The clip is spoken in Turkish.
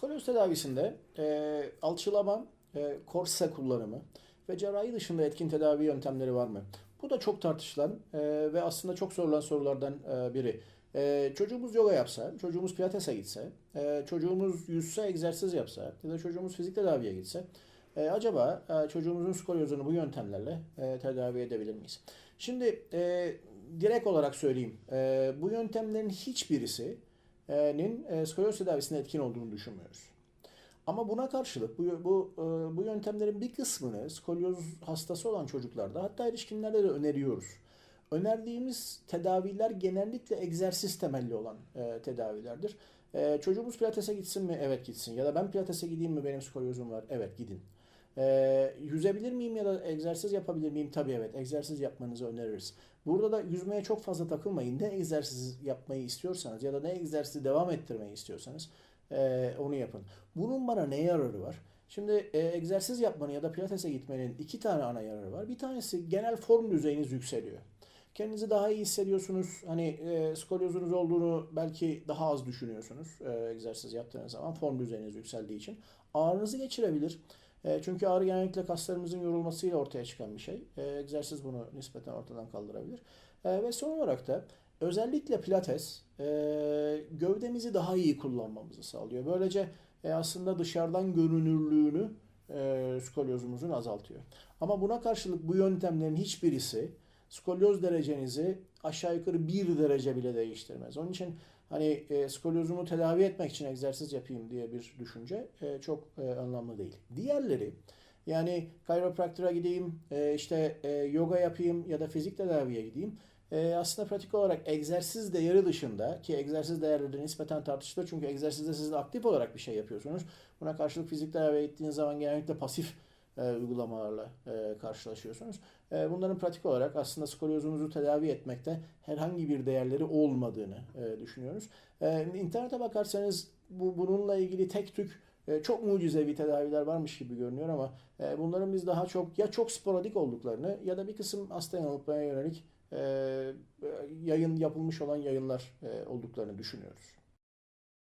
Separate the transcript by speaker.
Speaker 1: skolyoz tedavisinde e, alçılama, e, korse kullanımı ve cerrahi dışında etkin tedavi yöntemleri var mı? Bu da çok tartışılan e, ve aslında çok sorulan sorulardan e, biri. E, çocuğumuz yoga yapsa, çocuğumuz pilatese gitse, e, çocuğumuz yüzse, egzersiz yapsa ya da çocuğumuz fizik tedaviye gitse e, acaba e, çocuğumuzun skolyozunu bu yöntemlerle e, tedavi edebilir miyiz? Şimdi e, direkt olarak söyleyeyim. E, bu yöntemlerin hiçbirisinin e, skolyoz tedavisinde etkin olduğunu düşünmüyoruz. Ama buna karşılık bu, bu, e, bu yöntemlerin bir kısmını skolyoz hastası olan çocuklarda hatta erişkinlerde de öneriyoruz. Önerdiğimiz tedaviler genellikle egzersiz temelli olan e, tedavilerdir. E, çocuğumuz pilatese gitsin mi? Evet gitsin. Ya da ben pilatese gideyim mi? Benim skolyozum var. Evet gidin. E, yüzebilir miyim ya da egzersiz yapabilir miyim? Tabii evet. Egzersiz yapmanızı öneririz. Burada da yüzmeye çok fazla takılmayın. Ne egzersiz yapmayı istiyorsanız ya da ne egzersizi devam ettirmeyi istiyorsanız e, onu yapın. Bunun bana ne yararı var? Şimdi e, egzersiz yapmanın ya da pilatese gitmenin iki tane ana yararı var. Bir tanesi genel form düzeyiniz yükseliyor. Kendinizi daha iyi hissediyorsunuz. Hani e, skolyozunuz olduğunu belki daha az düşünüyorsunuz e, egzersiz yaptığınız zaman form düzeyiniz yükseldiği için. Ağrınızı geçirebilir. E, çünkü ağrı genellikle kaslarımızın yorulmasıyla ortaya çıkan bir şey. E, egzersiz bunu nispeten ortadan kaldırabilir. E, ve son olarak da özellikle pilates e, gövdemizi daha iyi kullanmamızı sağlıyor. Böylece aslında dışarıdan görünürlüğünü e, skolyozumuzun azaltıyor. Ama buna karşılık bu yöntemlerin hiçbirisi skolyoz derecenizi aşağı yukarı bir derece bile değiştirmez. Onun için hani e, skolyozumu tedavi etmek için egzersiz yapayım diye bir düşünce e, çok e, anlamlı değil. Diğerleri yani chiropractor'a gideyim, e, işte e, yoga yapayım ya da fizik tedaviye gideyim. E, aslında pratik olarak egzersiz değeri dışında ki egzersiz değerleri nispeten tartışılır çünkü egzersizde siz aktif olarak bir şey yapıyorsunuz. Buna karşılık fizik tedaviye gittiğiniz zaman genellikle pasif e, uygulamalarla e, karşılaşıyorsunuz. E, bunların pratik olarak aslında skolyozunuzu tedavi etmekte herhangi bir değerleri olmadığını e, düşünüyoruz. E, internete bakarsanız bu bununla ilgili tek tük e, çok mucizevi tedaviler varmış gibi görünüyor ama e, bunların biz daha çok ya çok sporadik olduklarını ya da bir kısım hasta yanıltmaya yönelik e, yayın yapılmış olan yayınlar olduklarını düşünüyoruz.